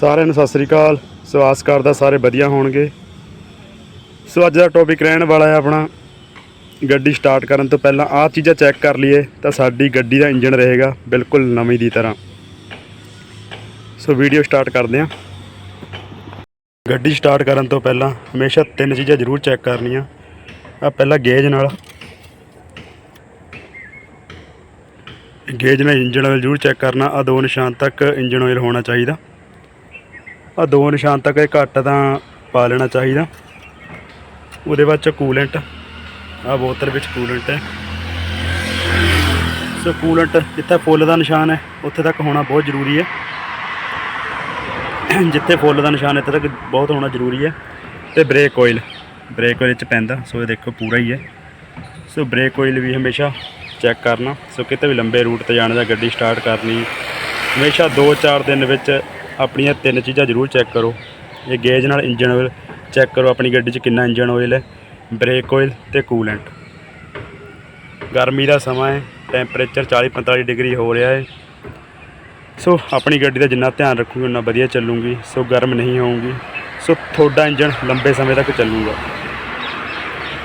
ਸਾਰਿਆਂ ਨੂੰ ਸਤਿ ਸ੍ਰੀ ਅਕਾਲ। ਸੋ ਆਸ ਕਰਦਾ ਸਾਰੇ ਵਧੀਆ ਹੋਣਗੇ। ਸੋ ਅੱਜ ਦਾ ਟੌਪਿਕ ਰਹਿਣ ਵਾਲਾ ਹੈ ਆਪਣਾ। ਗੱਡੀ ਸਟਾਰਟ ਕਰਨ ਤੋਂ ਪਹਿਲਾਂ ਆਹ ਚੀਜ਼ਾਂ ਚੈੱਕ ਕਰ ਲਈਏ ਤਾਂ ਸਾਡੀ ਗੱਡੀ ਦਾ ਇੰਜਨ ਰਹੇਗਾ ਬਿਲਕੁਲ ਨਵੀਂ ਦੀ ਤਰ੍ਹਾਂ। ਸੋ ਵੀਡੀਓ ਸਟਾਰਟ ਕਰਦੇ ਹਾਂ। ਗੱਡੀ ਸਟਾਰਟ ਕਰਨ ਤੋਂ ਪਹਿਲਾਂ ਹਮੇਸ਼ਾ ਤਿੰਨ ਚੀਜ਼ਾਂ ਜ਼ਰੂਰ ਚੈੱਕ ਕਰਨੀਆਂ। ਆ ਪਹਿਲਾ ਗੇਜ ਨਾਲ। ਗੇਜ ਨਾਲ ਇੰਜਨ ਆਇਲ ਜ਼ਰੂਰ ਚੈੱਕ ਕਰਨਾ। ਆ ਦੋ ਨਿਸ਼ਾਨ ਤੱਕ ਇੰਜਨ ਆਇਲ ਹੋਣਾ ਚਾਹੀਦਾ। ਆ ਦੋ ਨਿਸ਼ਾਨ ਤੱਕ ਇਹ ਘੱਟ ਤਾਂ ਪਾ ਲੈਣਾ ਚਾਹੀਦਾ। ਉਹਦੇ ਬਾਅਦ ਚ ਕੂਲੈਂਟ ਆ ਬੋਤਲ ਵਿੱਚ ਕੂਲੈਂਟ ਹੈ। ਸੋ ਕੂਲੈਂਟ ਜਿੱਥੇ ਫੁੱਲ ਦਾ ਨਿਸ਼ਾਨ ਹੈ, ਉੱਥੇ ਤੱਕ ਹੋਣਾ ਬਹੁਤ ਜ਼ਰੂਰੀ ਹੈ। ਜਿੱਥੇ ਫੁੱਲ ਦਾ ਨਿਸ਼ਾਨ ਹੈ ਇੱਥੇ ਤੱਕ ਬਹੁਤ ਹੋਣਾ ਜ਼ਰੂਰੀ ਹੈ। ਤੇ ਬ੍ਰੇਕ ਆਇਲ ਬ੍ਰੇਕ ਆਇਲ ਚ ਪੈਂਦਾ, ਸੋ ਇਹ ਦੇਖੋ ਪੂਰਾ ਹੀ ਹੈ। ਸੋ ਬ੍ਰੇਕ ਆਇਲ ਵੀ ਹਮੇਸ਼ਾ ਚੈੱਕ ਕਰਨਾ। ਸੋ ਕਿਤੇ ਵੀ ਲੰਬੇ ਰੂਟ ਤੇ ਜਾਣਾ ਦਾ ਗੱਡੀ ਸਟਾਰਟ ਕਰਨੀ, ਹਮੇਸ਼ਾ 2-4 ਦਿਨ ਵਿੱਚ ਆਪਣੀਆਂ ਤਿੰਨ ਚੀਜ਼ਾਂ ਜ਼ਰੂਰ ਚੈੱਕ ਕਰੋ। ਇਹ ਗੇਜ ਨਾਲ ਇੰਜਨ ਆਇਲ ਚੈੱਕ ਕਰੋ, ਆਪਣੀ ਗੱਡੀ 'ਚ ਕਿੰਨਾ ਇੰਜਨ ਆਇਲ ਹੈ ਬ੍ਰੇਕ ਆਇਲ ਤੇ ਕੂਲੈਂਟ ਗਰਮੀ ਦਾ ਸਮਾਂ ਹੈ ਟੈਂਪਰੇਚਰ 40-45 ਡਿਗਰੀ ਹੋ ਰਿਹਾ ਹੈ। ਸੋ ਆਪਣੀ ਗੱਡੀ ਦਾ ਜਿੰਨਾ ਧਿਆਨ ਰੱਖੂਗੀ ਉਨਾ ਵਧੀਆ ਚੱਲੂਗੀ। ਸੋ ਗਰਮ ਨਹੀਂ ਹੋਊਗੀ। ਸੋ ਤੁਹਾਡਾ ਇੰਜਨ ਲੰਬੇ ਸਮੇਂ ਤੱਕ ਚੱਲੂਗਾ।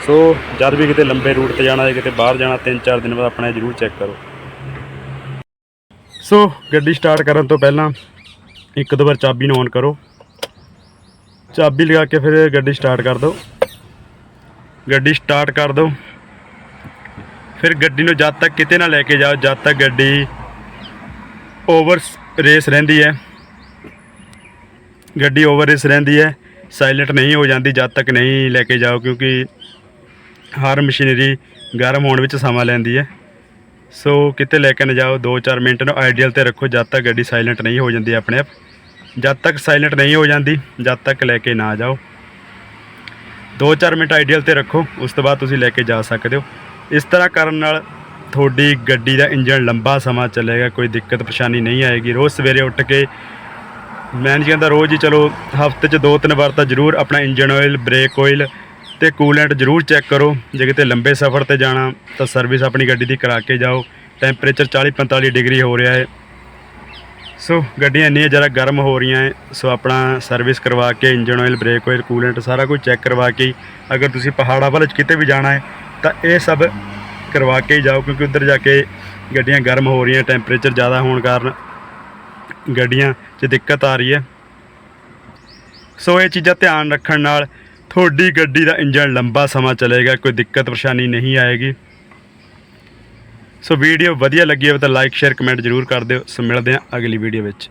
ਸੋ ਜਦ ਵੀ ਕਿਤੇ ਲੰਬੇ ਰੂਟ ਤੇ ਜਾਣਾ ਹੈ, ਕਿਤੇ ਬਾਹਰ ਜਾਣਾ 3-4 ਦਿਨ ਬਾਅਦ ਆਪਣਾ ਜ਼ਰੂਰ ਚੈੱਕ ਕਰੋ। ਸੋ ਗੱਡੀ ਸਟਾਰਟ ਕਰਨ ਤੋਂ ਪਹਿਲਾਂ ਇੱਕ ਦੋ ਵਾਰ ਚਾਬੀ ਨੂੰ ਔਨ ਕਰੋ। ਚਾਬੀ ਲਗਾ ਕੇ ਫਿਰ ਗੱਡੀ ਸਟਾਰਟ ਕਰ ਦਿਓ। ਗੱਡੀ ਸਟਾਰਟ ਕਰ ਦਿਓ। ਫਿਰ ਗੱਡੀ ਨੂੰ ਜਦ ਤੱਕ ਕਿਤੇ ਨਾ ਲੈ ਕੇ ਜਾਓ, ਜਦ ਤੱਕ ਗੱਡੀ ਓਵਰ ਰੇਸ ਰਹਿੰਦੀ ਹੈ। ਗੱਡੀ ਓਵਰ ਰੇਸ ਰਹਿੰਦੀ ਹੈ ਸਾਇਲੈਂਟ ਨਹੀਂ ਹੋ ਜਾਂਦੀ, ਜਦ ਤੱਕ ਨਹੀਂ ਲੈ ਕੇ ਜਾਓ, ਕਿਉਂਕਿ ਹਰ ਮਸ਼ੀਨਰੀ ਗਰਮ ਹੋਣ ਵਿੱਚ ਸਮਾਂ ਲੈਂਦੀ ਹੈ। ਸੋ ਕਿਤੇ ਲੈ ਕੇ ਨਾ ਜਾਓ 2-4 ਮਿੰਟ ਨੂੰ ਆਈਡੀਅਲ ਤੇ ਰੱਖੋ, ਜਦ ਤੱਕ ਗੱਡੀ ਸਾਇਲੈਂਟ ਨਹੀਂ ਹੋ ਜਾਂਦੀ ਆਪਣੇ ਆਪ। ਜਦ ਤੱਕ ਸਾਇਲੈਂਟ ਨਹੀਂ ਹੋ ਜਾਂਦੀ, ਜਦ ਤੱਕ ਲੈ ਕੇ ਨਾ ਜਾਓ। 2-4 ਮਿੰਟ ਆਈਡੀਅਲ ਤੇ ਰੱਖੋ, ਉਸ ਤੋਂ ਬਾਅਦ ਤੁਸੀਂ ਲੈ ਕੇ ਜਾ ਸਕਦੇ ਹੋ। ਇਸ ਤਰ੍ਹਾਂ ਕਰਨ ਨਾਲ ਤੁਹਾਡੀ ਗੱਡੀ ਦਾ ਇੰਜਨ ਲੰਬਾ ਸਮਾਂ ਚੱਲੇਗਾ, ਕੋਈ ਦਿੱਕਤ ਪਰੇਸ਼ਾਨੀ ਨਹੀਂ ਆਏਗੀ। ਰੋਜ਼ ਸਵੇਰੇ ਉੱਠ ਕੇ ਮੈਂ ਨਹੀਂ ਕਹਿੰਦਾ ਰੋਜ਼ ਹੀ ਚਲੋ, ਹਫ਼ਤੇ 'ਚ ਦੋ ਤਿੰਨ ਵਾਰ ਤਾਂ ਜ਼ਰੂਰ ਆਪਣਾ ਇੰਜਨ ਆਇਲ ਬ੍ਰੇਕ ਆਇਲ ਤੇ ਕੂਲੈਂਟ ਜ਼ਰੂਰ ਚੈੱਕ ਕਰੋ। ਜੇ ਕਿਤੇ ਲੰਬੇ ਸਫ਼ਰ ਤੇ ਜਾਣਾ, ਤਾਂ ਸਰਵਿਸ ਆਪਣੀ ਗੱਡੀ ਦੀ ਕਰਾ ਕੇ ਜਾਓ। ਟੈਂਪਰੇਚਰ 40 45 ਡਿਗਰੀ ਹੋ ਰਿਹਾ ਹੈ। ਸੋ, ਗੱਡੀਆਂ ਇੰਨੀਆਂ ਜ਼ਿਆਦਾ ਗਰਮ ਹੋ ਰਹੀਆਂ ਹੈ, ਸੋ ਆਪਣਾ ਸਰਵਿਸ ਕਰਵਾ ਕੇ engine oil brake oil coolant ਸਾਰਾ ਕੁਝ ਚੈੱਕ ਕਰਵਾ ਕੇ ਹੀ ਅਗਰ ਤੁਸੀਂ ਪਹਾੜਾਂ ਵੱਲ ਕਿਤੇ ਵੀ ਜਾਣਾ ਹੈ, ਤਾਂ ਇਹ ਸਭ ਕਰਵਾ ਕੇ ਹੀ ਜਾਓ, ਕਿਉਂਕਿ ਉੱਧਰ ਜਾ ਕੇ ਗੱਡੀਆਂ ਗਰਮ ਹੋ ਰਹੀਆਂ, ਟੈਂਪਰੇਚਰ ਜ਼ਿਆਦਾ ਹੋਣ ਕਾਰਨ ਗੱਡੀਆਂ 'ਚ ਦਿੱਕਤ ਆ ਰਹੀ ਹੈ। ਸੋ ਇਹ ਚੀਜ਼ਾਂ ਧਿਆਨ ਰੱਖਣ ਨਾਲ ਤੁਹਾਡੀ ਗੱਡੀ ਦਾ ਇੰਜਨ ਲੰਬਾ ਸਮਾਂ ਚੱਲੇਗਾ, ਕੋਈ ਦਿੱਕਤ ਪਰੇਸ਼ਾਨੀ ਨਹੀਂ ਆਏਗੀ। ਸੋ ਵੀਡੀਓ ਵਧੀਆ ਲੱਗੀ ਹੋਵੇ ਤਾਂ ਲਾਈਕ ਸ਼ੇਅਰ ਕਮੈਂਟ ਜ਼ਰੂਰ ਕਰ ਦਿਓ। ਸੋ ਮਿਲਦੇ ਹਾਂ ਅਗਲੀ ਵੀਡੀਓ ਵਿੱਚ।